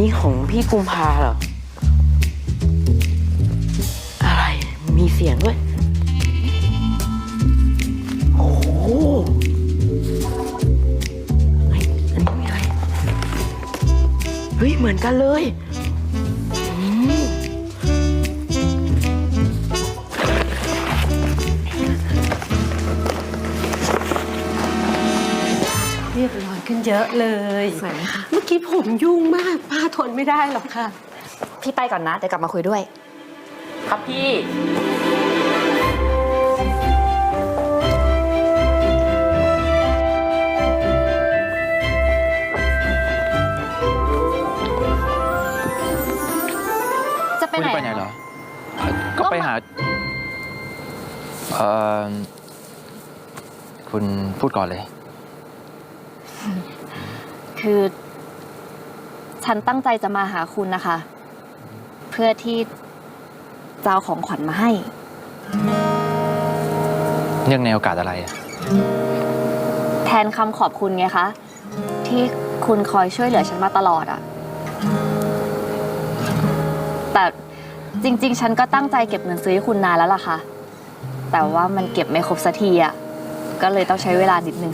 นี้ของพี่กุมภาเหรอ อะไร มีเสียงด้วย โอ้โหเฮ้ยอันนี้มีอะไร เฮ้ย เหมือนกันเลย รียบร้อยขึ้นเยอะเลย สวยไหมคะ เมื่อกี้ผมยุ่งมาก ป้าทนไม่ได้หรอกค่ะ พี่ไปก่อนนะ เดี๋ยวกลับมาคุยด้วย ครับพี่ จะไปคุณไหนจะไปไหนเหรอก็ไปหาเอ่อคุณพูดก่อนเลย คือฉันตั้งใจจะมาหาคุณนะคะ เพื่อที่จะเอาของขวัญมาให้ เนื่องในโอกาสอะไรอะแทนคำขอบคุณไงคะ ที่คุณคอยช่วยเหลือฉันมาตลอดอะแต่จริง ๆ ฉันก็ตั้งใจเก็บเงินซื้อให้คุณนานแล้วล่ะค่ะ แต่ว่ามันเก็บไม่ครบสักทีอะก็เลยต้องใช้เวลานิดนึง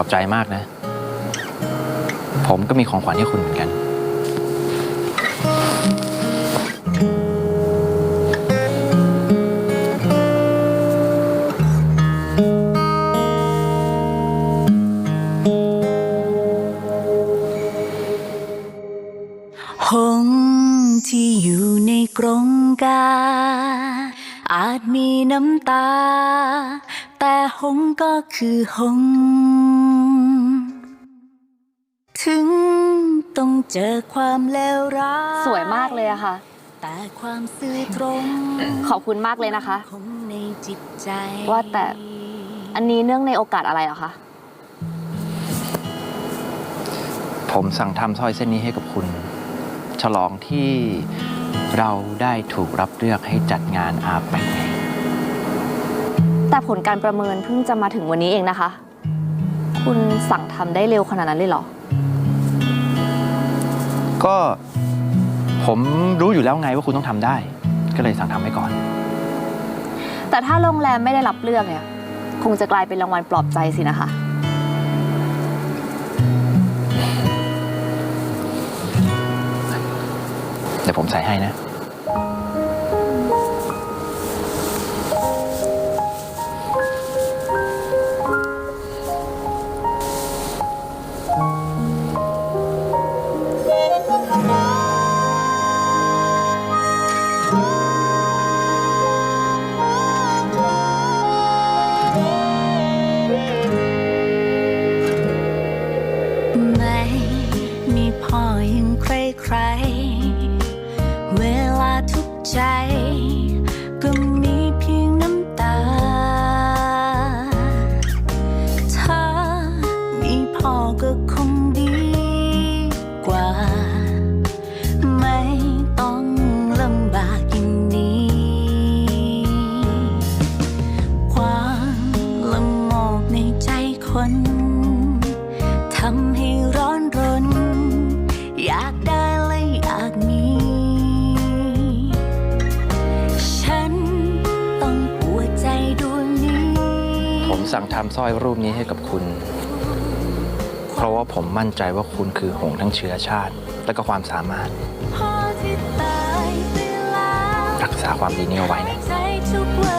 ขอบใจมากนะ ผมก็มีของขวัญให้คุณเหมือนกัน หงส์ที่อยู่ในกรงกา อาจมีน้ำตา แต่หงส์ก็คือหงส์ ถึงต้องเจอความเลวร้ายสวยมากเลยอะค่ะ แต่ความซื่อตรงขอบคุณมากเลยนะคะคงในจิตใจว่าแต่ อันนี้เนื่องในโอกาสอะไรเหรอคะ ผมสั่งทำสร้อยเส้นนี้ให้กับคุณ ฉลองที่เราได้ถูกรับเลือกให้จัดงานอาไปไงแต่ผลการประเมินเพิ่งจะมาถึงวันนี้เองนะคะ คุณสั่งทำได้เร็วขนาดนั้นเลยเหรอ ก็ผมรู้อยู่แล้วไงว่าคุณต้องทำได้ ก็เลยสั่งทำให้ก่อน แต่ถ้าโรงแรมไม่ได้รับเลือกเนี่ย คงจะกลายเป็นรางวัลปลอบใจสินะคะ เดี๋ยวผมใส่ให้นะ ใคร เวลาทุกใจ ก็มีเพียงน้ำตา ถ้ามีพ่อก็คงดีกว่า ไม่ต้องลำบากอย่างนี้ ความละโมบในใจคนทำให้ร้อนรน อยากได้ สั่งทำสร้อยรูปนี้ให้กับคุณ เพราะว่าผมมั่นใจว่าคุณคือหงส์ทั้งเชื้อชาติ และก็ความสามารถพ่อที่ตายไปแล้วรักษาความดีนี้เอาไว้นะใจทุกเว